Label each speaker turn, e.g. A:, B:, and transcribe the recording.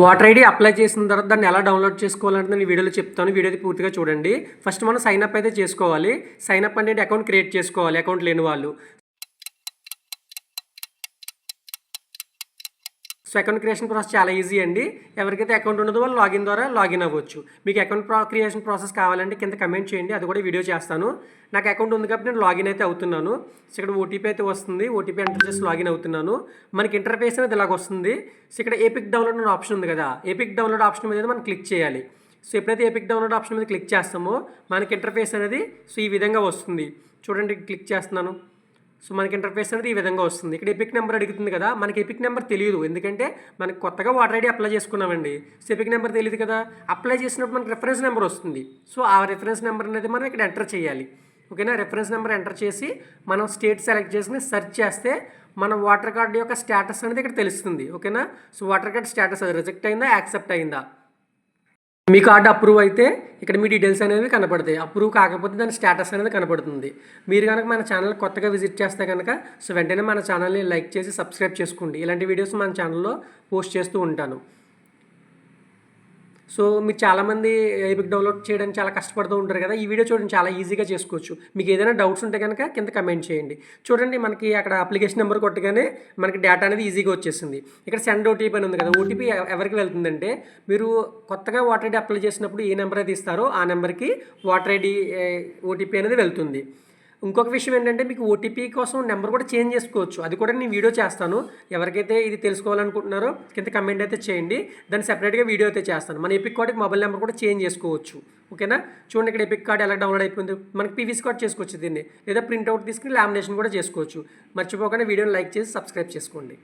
A: Water ID apply చేసిన తర్వాత దాన్ని ఎలా డౌన్లోడ్ చేసుకోవాలంటే నేను వీడియోలో చెప్తాను. వీడియో పూర్తిగా చూడండి. ఫస్ట్ మనం సైన్ అప్ అయితే చేసుకోవాలి. సైన్ అప్ అనేది అకౌంట్ క్రియేట్ చేసుకోవాలి. అకౌంట్ లేని వాళ్ళు. సో అకౌంట్ క్రియేషన్ ప్రాసెస్ చాలా ఈజీ అండి. ఎవరికైతే అకౌంట్ ఉండదో వాళ్ళు లాగిన్ ద్వారా లాగిన్ అవ్వచ్చు. మీకు అకౌంట్ ప్రా క్రియేషన్ ప్రాసెస్ కావాలంటే కింద కమెంట్ చేయండి అది కూడా వీడియో చేస్తాను. నాకు అకౌంట్ ఉంది కాబట్టి నేను లాగిన్ అయితే అవుతున్నాను. సో ఇక్కడ ఓటీపీ అయితే వస్తుంది. ఓటీపీ ఎంటర్ చేసి లాగిన్ అవుతున్నాను. మనకి ఇంటర్ఫేస్ అనేది ఇలాగ వస్తుంది. సో ఇక్కడ ఏపిక్ డౌన్లోడ్ అనే ఆప్షన్ ఉంది కదా. ఏపిక్ డౌన్లోడ్ ఆప్షన్ మీద మనం క్లిక్ చేయాలి. సో ఎప్పుడైతే ఏపిక్ డౌన్లోడ్ ఆప్షన్ మీద క్లిక్ చేస్తామో మనకి ఇంటర్ఫేస్ అనేది సో ఈ విధంగా వస్తుంది. చూడండి క్లిక్ చేస్తున్నాను. సో మనకి ఇంటర్ఫేస్ అనేది ఈ విధంగా వస్తుంది. ఇక్కడ ఎపిక్ నెంబర్ అడుగుతుంది కదా మనకి ఎపిక్ నెంబర్ తెలియదు. ఎందుకంటే మనకి కొత్తగా వాటర్ ఐడి అప్లై చేసుకున్నామండి. సో ఎపిక్ నెంబర్ తెలియదు కదా అప్లై చేసినప్పుడు మనకి రెఫరెన్స్ నెంబర్ వస్తుంది. సో ఆ రెఫరెన్స్ నెంబర్ అనేది మనం ఇక్కడ ఎంటర్ చేయాలి. ఓకేనా రెఫరెన్స్ నెంబర్ ఎంటర్ చేసి మనం స్టేట్ సెలెక్ట్ చేసుకుని సెర్చ్ చేస్తే మన వాటర్ కార్డు యొక్క స్టేటస్ అనేది ఇక్కడ తెలుస్తుంది. ఓకేనా సో వాటర్ కార్డ్ స్టేటస్ అది రిజెక్ట్ అయిందా యాక్సెప్ట్ అయిందా? మీ కార్డు అప్రూవ్ అయితే ఇక్కడ మీ డీటెయిల్స్ అనేవి కనపడతాయి. అప్రూవ్ కాకపోతే దాని స్టేటస్ అనేది కనపడుతుంది. మీరు కనుక మన ఛానల్ కొత్తగా విజిట్ చేస్తే కనుక సో వెంటనే మన ఛానల్ని లైక్ చేసి సబ్స్క్రైబ్ చేసుకోండి. ఇలాంటి వీడియోస్ మన ఛానల్లో పోస్ట్ చేస్తూ ఉంటాను. సో మీరు చాలామంది ఏపిక్ డౌన్లోడ్ చేయడానికి చాలా కష్టపడుతూ ఉంటారు కదా ఈ వీడియో చూడండి చాలా ఈజీగా చేసుకోవచ్చు. మీకు ఏదైనా డౌట్స్ ఉంటే కనుక కింద కమెంట్ చేయండి. చూడండి మనకి అక్కడ అప్లికేషన్ నెంబర్ కొట్టగానే మనకి డేటా అనేది ఈజీగా వచ్చేసింది. ఇక్కడ సెండ్ ఓటీపీ అని ఉంది కదా ఓటీపీ ఎవరికి వెళ్తుందంటే మీరు కొత్తగా వాటర్ ఐడి అప్లై చేసినప్పుడు ఏ నెంబర్ అయితే ఇస్తారో ఆ నెంబర్కి వాటర్ ఐడి ఓటీపీ అనేది వెళ్తుంది. ఇంకొక విషయం ఏంటంటే మీకు ఓటీపీ కోసం నెంబర్ కూడా చేంజ్ చేసుకోవచ్చు. అది కూడా నేను వీడియో చేస్తాను. ఎవరికైతే ఇది తెలుసుకోవాలనుకుంటున్నారో కింద కమెంట్ అయితే చేయండి. దాన్ని సెపరేట్గా వీడియో అయితే చేస్తాను. మన ఎపిక్ కార్డ్కి మొబైల్ నెంబర్ కూడా చేంజ్ చేసుకోవచ్చు. ఓకేనా? చూడండి ఇక్కడ ఎపిక్ కార్డ్ ఎలా డౌన్లోడ్ అయిపోయింది. మనకి పీవీసీ కార్డ్ చేసుకోవచ్చు దీన్ని. లేదా ప్రింట్అవుట్ తీసుకుని లామినేషన్ కూడా చేసుకోవచ్చు. మర్చిపోకుండా వీడియోని లైక్ చేసి సబ్స్క్రైబ్ చేసుకోండి.